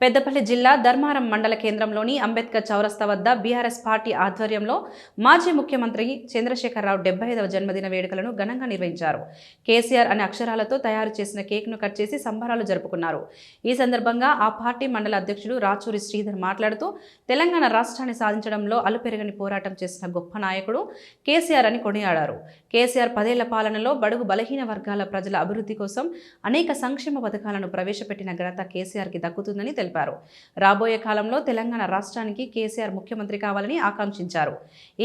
పెద్దపల్లి జిల్లా ధర్మారం మండల కేంద్రంలోని అంబేద్కర్ చౌరస్తా వద్ద బీఆర్ఎస్ పార్టీ ఆధ్వర్యంలో మాజీ ముఖ్యమంత్రి చంద్రశేఖరరావు డెబ్బై ఐదవ జన్మదిన వేడుకలను ఘనంగా నిర్వహించారు. కేసీఆర్ అనే అక్షరాలతో తయారు చేసిన కేక్ను కట్ చేసి సంబరాలు జరుపుకున్నారు. ఈ సందర్భంగా ఆ పార్టీ మండల అధ్యక్షుడు రాచూరి శ్రీధర్ మాట్లాడుతూ తెలంగాణ రాష్ట్రాన్ని సాధించడంలో అలుపెరగని పోరాటం చేసిన గొప్ప నాయకుడు కేసీఆర్ అని కొనియాడారు. కేసీఆర్ పదేళ్ళ పాలనలో బడుగు బలహీన వర్గాల ప్రజల అభివృద్ధి కోసం అనేక సంక్షేమ పథకాలను ప్రవేశపెట్టిన ఘనత కేసీఆర్కి దక్కుతుందని తెలిపారు. తెలిపారు. రాబోయే కాలంలో తెలంగాణ రాష్ట్రానికి కేసీఆర్ ముఖ్యమంత్రి కావాలని ఆకాంక్షించారు.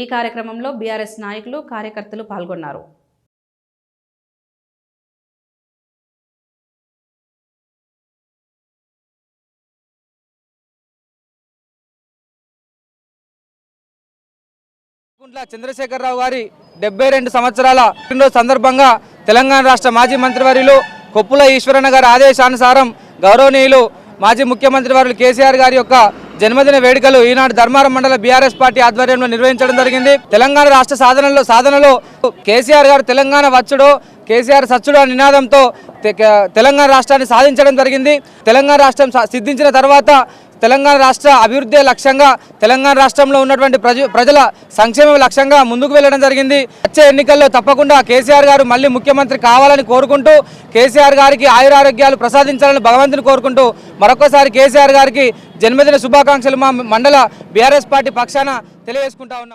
ఈ కార్యక్రమంలో బీఆర్ఎస్ నాయకులు కార్యకర్తలు పాల్గొన్నారు. కుంట్ల చంద్రశేఖరరావు గారి డెబ్బై రెండు సంవత్సరాల పుట్టినరోజు సందర్భంగా తెలంగాణ రాష్ట్ర మాజీ మంత్రివర్యులు కొప్పుల ఈశ్వరన్న గారి ఆదేశానుసారం గౌరవనీయులు మాజీ ముఖ్యమంత్రి వారు కేసీఆర్ గారి యొక్క జన్మదిన వేడుకలు ఈనాడు ధర్మారం మండల బీఆర్ఎస్ పార్టీ ఆధ్వర్యంలో నిర్వహించడం జరిగింది. తెలంగాణ రాష్ట్ర సాధనలో సాధనలో కేసీఆర్ గారు తెలంగాణ వచ్చడో కేసీఆర్ సచ్చుడు అనే నినాదంతో తె- తెలంగాణ రాష్ట్రాన్ని సాధించడం జరిగింది. తెలంగాణ రాష్ట్రం సిద్ధించిన తర్వాత తెలంగాణ రాష్ట్ర అభివృద్ధి లక్ష్యంగా తెలంగాణ రాష్ట్రంలో ఉన్నటువంటి ప్రజ ప్రజల సంక్షేమ లక్ష్యంగా ముందుకు వెళ్ళడం జరిగింది. వచ్చే ఎన్నికల్లో తప్పకుండా కేసీఆర్ గారు మళ్ళీ ముఖ్యమంత్రి కావాలని కోరుకుంటూ కేసీఆర్ గారికి ఆయురారోగ్యాలు ప్రసాదించాలని భగవంతుని కోరుకుంటూ మరొకసారి కేసీఆర్ గారికి జన్మదిన శుభాకాంక్షలు మా మండల బీఆర్ఎస్ పార్టీ పక్షాన తెలియజేసుకుంటా ఉన్నాం.